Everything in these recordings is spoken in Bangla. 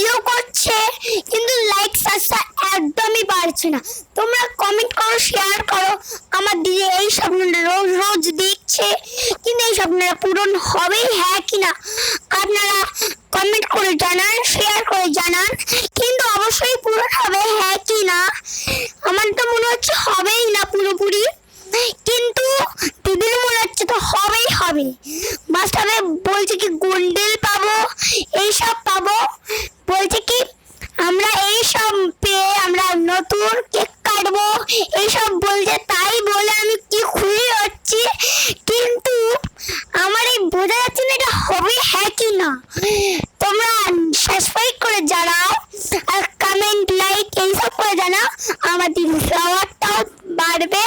ভিডিও করছে, কিন্তু লাইক সাবস্ক্রাইব একদমই বাড়ছে না। তোমরা কমেন্ট করো শেয়ার করো। আমার দিদি এই স্বপ্নটা রোজ রোজ দেখছে, কিন্তু এই স্বপ্নটা পূরণ হবেই হ্যাঁ কি না? আপনারা কমেন্ট করে জানান শেয়ার করে জানান, কিন্তু অবশ্যই পূরণ হবে হ্যাঁ কি না? আমার তো মনে হচ্ছে হবেই না পুরোপুরি, কিন্তু দিদির মনে হচ্ছে তো হবেই হবে নতুন কেক কাটবো? এইসব বলছে তাই বলে আমি কি খুশি হচ্ছি? কিন্তু আমার এই বোঝা যাচ্ছে না এটা হবে হ্যাঁ কি না। তোমরা সাবস্ক্রাইব করে জানাও আর কমেন্ট লাইক এইসব করে জানাও। আমাদের ফ্লাওয়ারটাও বাড়বে।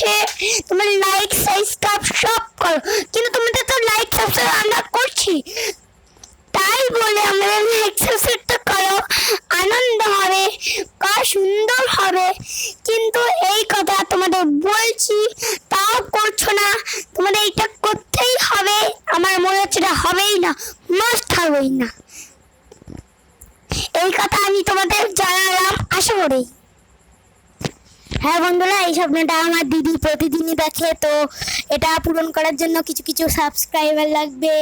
আছে। তোমার লাইক সাবস্ক্রাইব সব করো। কিন্তু তোমাদের তো লাইক সাবস্ক্রাইব আমরা করছি। তাই বলে আমাদের লাইক সাবস্ক্রাইবটা করো। আনন্দ হবে কা সুন্দর হবে। কিন্তু এই কথা তোমাদের বলছি, তাও করছ না। তোমাদের এটা করতেই হবে। আমার মনে হচ্ছে এটা হবেই না মাস্ট হবেই না। এই কথা আমি তোমাদের জানালাম। আশা করি। হ্যাঁ বন্ধুরা, এই স্বপ্নটা আমার দিদি প্রতিদিনই দেখে, তো এটা পূরণ করার জন্য কিছু কিছু সাবস্ক্রাইবার লাগবে।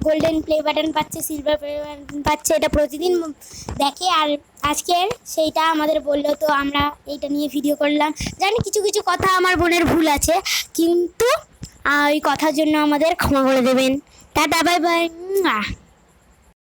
গোল্ডেন প্লে বাটন পাচ্ছে সিলভার প্লে বাটন পাচ্ছে, এটা প্রতিদিন দেখে। আর আজকের সেইটা আমাদের বলল, তো আমরা এইটা নিয়ে ভিডিও করলাম। জানি কিছু কিছু কথা আমার বোনের ভুল আছে, কিন্তু ওই কথার জন্য আমাদের ক্ষমা করে দেবেন। Tata bye bye